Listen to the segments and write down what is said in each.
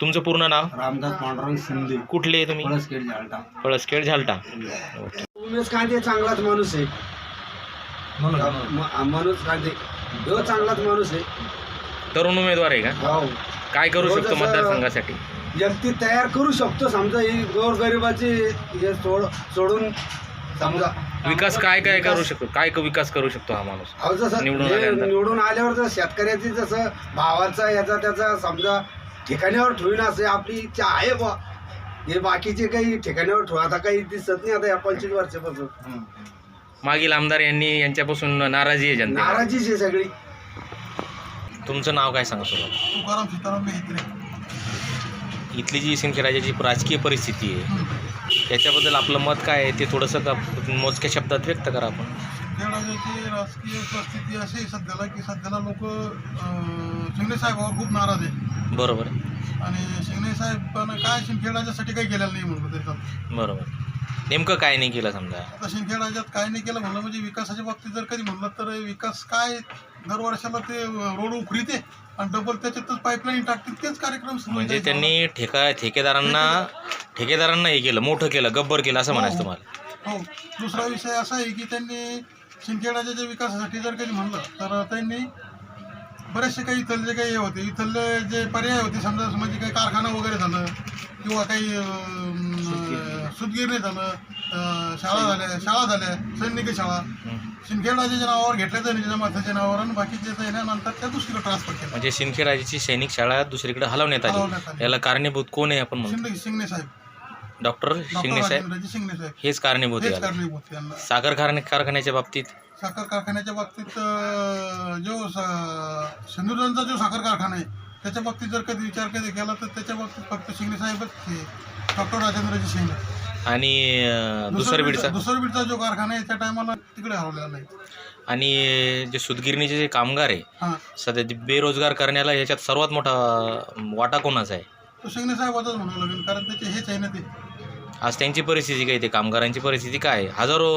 तुमचं पूर्ण नाव? रामदास पांडुरंग शिंदे. कुठले तुम्ही? पळसखेड झालटा पळसखेड झालटा उमेश कांदे चांगलाच माणूस आहे. म- माणूस कांदे. तो चांगलाच माणूस आहे. तरुण उमेदवार आहे का? हो. काय करू हो, शकतो जसं- मतदारसंघासाठी? व्यक्ती तयार करू शकतो. समजा ही गोरगरिबाची हे सोड सोडून समजा विकास काय काय करू शकतो? काय क- विकास करू शकतो हा माणूस? अहो जसं निवडून हे आल्यानंतर. निवडून आल्यावर जर शेतकऱ्याची जसं भावाचा याचा त्याचा समजा ठिकाणावर ठेवीन असे आपली इच्छा आहे बा हे बाकीचे काही ठिकाणावर ठेवा. आता काही दिसत नाही आता या पंचवीस वर्षापासून. मागील आमदार यांनी यांच्यापासून नाराजी आहे जनता नाराजीच आहे सगळी. तुमचं नाव काय सांगतो तुकाराम सीताराम मेहत्रे इथली. जी सिंदखेडाची राजकीय परिस्थिती आहे त्याच्याबद्दल आपलं मत काय आहे? ते थोडंसं का मोजक्या शब्दात व्यक्त करा आपण. सिंदखेड राजकीय परिस्थिती अशी आहे सध्याला की सध्याला लोक शिंगणे साहेबावर खूप नाराज आहे बरोबर. आणि शिंगणे साहेबांना काय शिंदखेडाच्यासाठी काही केलेलं नाही म्हणलं त्याच्यात बरोबर. नेमकं काय नाही केलं समजा? आता शिंदखेडाच्यात काय नाही केलं म्हणलं म्हणजे विकासाच्या बाबतीत जर कधी म्हणलं तर विकास काय दर वर्षाला ते रोड उखरीते आणि डबल त्याच्यातच पाईपलाईन टाकते तेच कार्यक्रम सुरू म्हणजे. त्यांनी ठेका ठेकेदारांना ठेकेदारांना हे केलं मोठं केलं गब्बर केलं असं म्हणायचं तुम्हाला? हो. दुसरा विषय असा आहे की त्यांनी शिंदखेडाच्या ज्या विकासासाठी जर कधी म्हणलं तर त्यांनी बरेचसे काही इथले काही हे होते इथले जे पर्याय होते समजा म्हणजे काही कारखाना वगैरे झालं किंवा काही अं, सुतगिरणी झालं शाळा झाल्या शाळा झाल्या सैनिकी शाळा. शिंदखेडाच्या नावावर घेतल्या तर निजामाताच्या नावावर आणि बाकीचे नंतर त्या दुसरीकडे ट्रान्सफर केलं. म्हणजे सिंदखेडाची सैनिक शाळा दुसरीकडे हलवण्यात आली. याला कारणीभूत कोण आहे आपण शिंदे शिंगणे साहेब. डॉक्टर शिंगणे साहेब राजेंद्रजी शिंगणे साहेब. हेच कारणीभूत हेच आहे याला. कारणीभूत यांना. साखर कारखाने कारखान्याच्या बाबतीत? साखर कारखान्याच्या बाबतीत अं, जो स- सिंधुदुर्गचा जो साखर कारखाना आहे त्याच्या बाबतीत जर कधी विचार कधी केला तर त्याच्या बाबतीत फक्त शिंगणे साहेबच हे डॉक्टर राजेंद्रजी शिंगणे. आणि अं, दुसरं बीडचा? दुसर बीडचा जो कारखाना आहे त्या टायमाला तिकडे हरवलेला नाही. आणि जे सुतगिरणीचे जे कामगार आहे हां. सध्या ते बेरोजगार करण्याला याच्यात सर्वात मोठा वाटा कोणाचा आहे? तो शिंगणे साहेबाचाच म्हणावं लागेल कारण त्याचे हेच आहे ना ते. आज त्यांची परिस्थिती काय ते कामगारांची परिस्थिती काय आहे? हजारो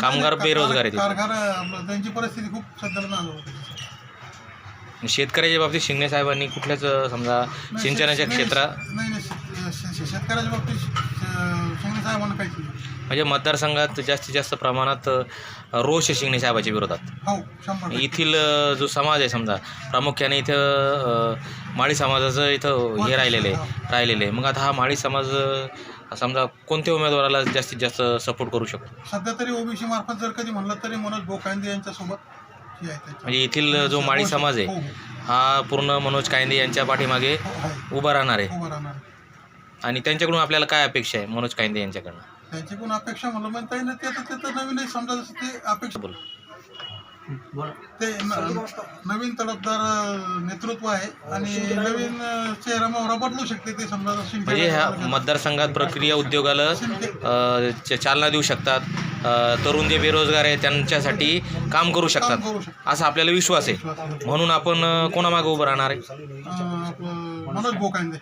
कामगार बेरोजगार आहेत त्यांची परिस्थिती खूप सध्याला नाजूक होती. शेतकऱ्याच्या बाबतीत शिंगणे साहेबांनी कुठल्याच अं, समजा सिंचनाच्या नाही, क्षेत्रात नाही नाही शे- शे- शे- शेतकऱ्याच्या बाबतीत शिंगणे साहेबांना काहीच नाही. म्हणजे मतदारसंघात जास्तीत जास्त प्रमाणात अं, रोष आहे शिंगणे साहेबाच्या विरोधात. हो शंभर टक्के. येथील अं, जो समाज आहे समजा प्रामुख्याने इथं अं, माळी समाजाचं इथं हे राहिलेलं आहे राहिलेलं आहे. मग आता हा माळी समाज अं, समजा कोणत्या उमेदवाराला जास्तीत जास्त सपोर्ट करू शकतो? सध्या तरी ओबीसी मार्फत जर कधी म्हणलं तरी मनोज बोकांदे यांच्यासोबत हे आहे. म्हणजे येथील जो माळी समाज हो, आहे हा. पूर्ण मनोज कायंदे यांच्या पाठीमागे हो. उभा राहणार आहे. उभं राहणार आणि त्यांच्याकडून आपल्याला काय अपेक्षा आहे मनोज कायंदे यांच्याकडनं? त्यांची कोण अपेक्षा म्हणलं म्हणता येईल ते आता ते तर नवीन आहे समजा जसं ते अपेक्षा बोल. ते नवीन तडफदार नेतृत्व आहे आणि नवीन चेहरा मोहरा बदलू शकते ते समजा म्हणजे ह्या मतदारसंघात प्रक्रिया उद्योगाला चालना देऊ शकतात. तरुण जे बेरोजगार आहेत त्यांच्यासाठी काम करू शकतात. असा आपल्याला विश्वास आहे. म्हणून आपण कोणामागे उभं राहणार आहे? मनोज बोकांदे